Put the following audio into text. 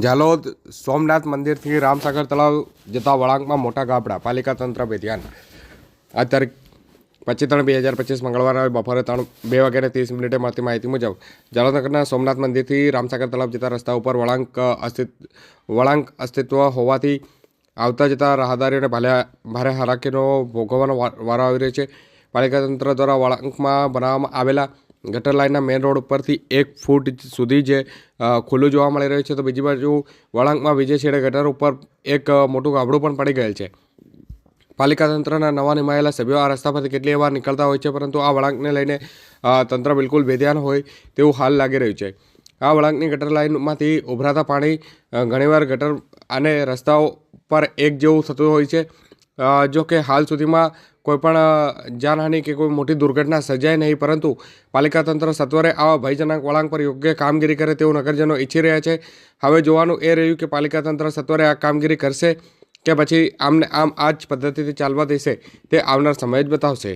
ઝાલોદ સોમનાથ મંદિરથી રામસાગર તળાવ જતા વળાંકમાં મોટા ગાબડા, પાલિકા તંત્ર બે ધ્યાન. આ પચીસ ત્રણ બે હજાર પચીસ મંગળવારના બપોરે ત્રણ, બે વાગ્યાને ત્રીસ મિનિટે મળતી માહિતી મુજબ, જાલોદનગરના સોમનાથ મંદિરથી રામસાગર તળાવ જતા રસ્તા ઉપર વળાંક અસ્તિત્વ વળાંક અસ્તિત્વ હોવાથી આવતા જતા રાહદારીઓને ભારે ભારે હાલાકીનો ભોગવવાનો વારો આવી રહ્યો છે. પાલિકા તંત્ર દ્વારા વળાંકમાં બનાવવામાં આવેલા ગટર લાઇનના મેઇન રોડ ઉપરથી એક ફૂટ સુધી જે ખુલ્લું જોવા મળી રહ્યું છે. તો બીજી બાજુ વળાંકમાં બીજે છેડે ગટર ઉપર એક મોટું ગાબડું પણ પડી ગયેલ છે. પાલિકા તંત્રના નવા નિમાયેલા સભ્યો આ રસ્તા પરથી કેટલી વાર નીકળતા હોય છે, પરંતુ આ વળાંકને લઈને તંત્ર બિલકુલ બેધ્યાન હોય તેવું હાલ લાગી રહ્યું છે. આ વળાંકની ગટર લાઇનમાંથી ઉભરાતા પાણી ઘણીવાર ગટર અને રસ્તાઓ પર એક જેવું થતું હોય છે. જો કે હાલ સુધીમાં કોઈપણ જાનહાનિ કે કોઈ મોટી દુર્ઘટના સર્જાય નહીં, પરંતુ પાલિકા તંત્ર સત્વરે આવા ભયજનક વળાંક પર યોગ્ય કામગીરી કરે તેવું નગરજનો ઈચ્છી રહ્યા છે. હવે જોવાનું એ રહ્યું કે પાલિકા તંત્ર સત્વરે આ કામગીરી કરશે કે પછી આમને આમ આ જ પદ્ધતિથી ચાલવા દેશે તે આવનાર સમય જ બતાવશે.